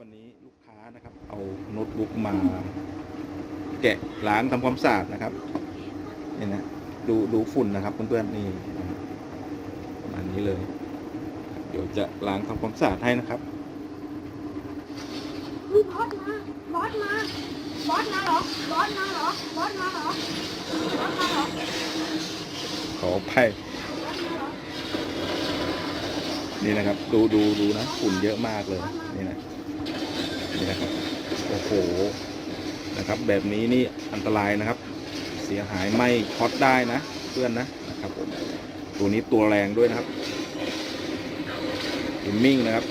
วันนี้ลูกค้านะครับเอาโน้ตบุ๊กมา แกะล้างทำความสะอาดนะครับเนี่ยนะดูดูฝุ่นนะครับเพื่อนๆนี่นะครับประมาณนี้เลย เดี๋ยวจะล้างทำความสะอาดให้นะครับอุ๊ยบอสมาบอสมาบอสมาเหรอบอสมาเหรอบอสมาเหรอบอสมาเหรอขออภัยบอสมาเหรอนี่นะครับ ดูดูดูนะฝุ่นเยอะมากเลยนี่นะ นี่นะครับโอ้โหนะครับ แบบนี้นี่อันตรายนะครับ เสียหายไหม่ช็อตได้นะเพื่อนนะนะครับผมตัวนี้ตัวแรงด้วยนะครับอิมมิ่งนะครับ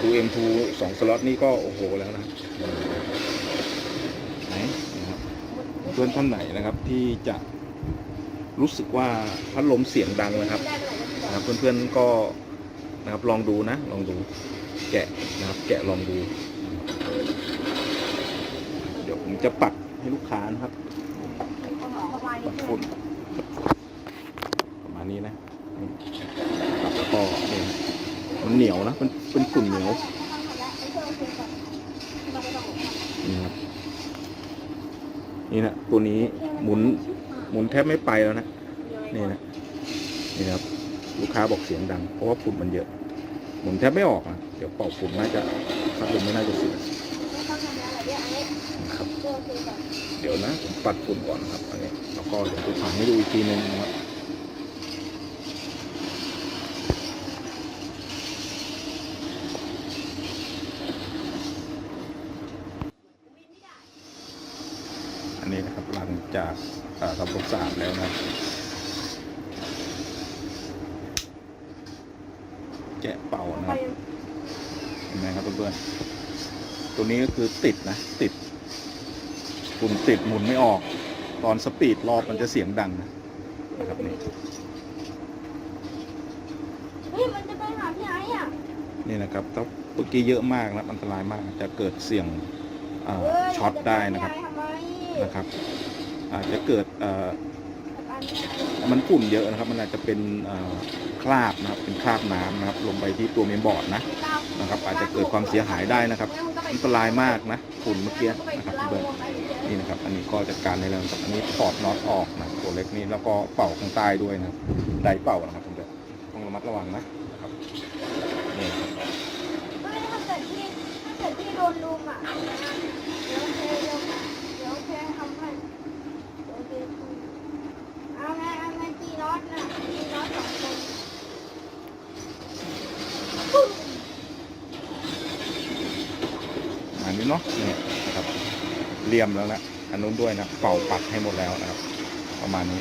ดู M2 สองสล็อตนี่ก็โอ้โหแล้วนะครับไหนนะครับเพื่อนท่านไหนนะครับที่จะรู้สึกว่าพัดลมเสียงดังนะครับเท่าไหร่ก็นะครับเพื่อนๆก็นะครับลองดูนะ ลองดูแกะนะครับ แกะลองดู จะปัดให้ลูกค้านะครับปัดฝุ่นประมาณนี้นะนี่ครับแล้วก็นี่นะมันเหนียวนะเป็นเป็นฝุ่นเหนียวนี่ครับนี่นะตัวนี้หมุนหมุนแทบไม่ไปแล้วนะนี่นะนี่ครับลูกค้าบอกเสียงดัง เพราะว่าฝุ่นมันเยอะหมุนแทบไม่ออกนะเดี๋ยวเป่าฝุ่นน่าจะพัดลมไม่น่าจะเสีย เดี๋ยวนะผมปัดฝุ่นก่อนนะครับอันนี้แล้วก็เดี๋ยวผมถ่ายให้ดูอีกทีหนึงนะครับอันนี้นะครับหลังจากทำความสะอาดแล้วนะแกะเป่านะครับเห็นไหมครับเพื่อนๆตัวนี้ก็คือติดนะติด ฝุ่นติดหมุนไม่ออก ตอนสปีดรอบมันจะเสียงดังนะนะครับนี่เฮ้ยมันจะไปหาที่ไหนอะนี่นะครับถ้าเมื่อกี้เยอะมากนะอันตรายมากจะเกิดเสี่ยงอ่าเฮ้ยช็อตได้นะครับจไปที่ไหทำไมนะครับ อาจจะเกิดเอ่ออันนี้มันฝุ่นเยอะนะครับ มันอาจจะเป็นเอ่อคราบนะครับเป็นคราบน้ำนะครับ ลงไปที่ตัวเมนบอร์ดนะนะครับ อาจจะเกิดความเสียหายได้นะครับ อันตรายมากนะฝุ่นเมื่อกี้นะครับเพื่อน นี่นะครับ อันนี้ก็จัดการในเรื่องครับอันนี้ถอดน็อตออกนะตัวเล็กนี่แล้วก็เป่าข้างใต้ด้วยนะไดเป่านะครับเพื่อนๆต้องระมัดระวังนะนะครับนี่ครับเฮ้ยถ้าเกิดที่ถ้าเกิดที่โดนลุมอะเดี๋ยวโอเคเดี๋ยวเดี๋ยวโอเคทำให้เดี๋ยวโอเคเอาไงเอาไงจีน็อตนะจีน็อตสองคนอันนี้เนาะนี่นะ ครับเลี่ยมแล้วนะอันนู้นด้วยนะเป่าปัดให้หมดแล้วนะครับ ประมาณนี้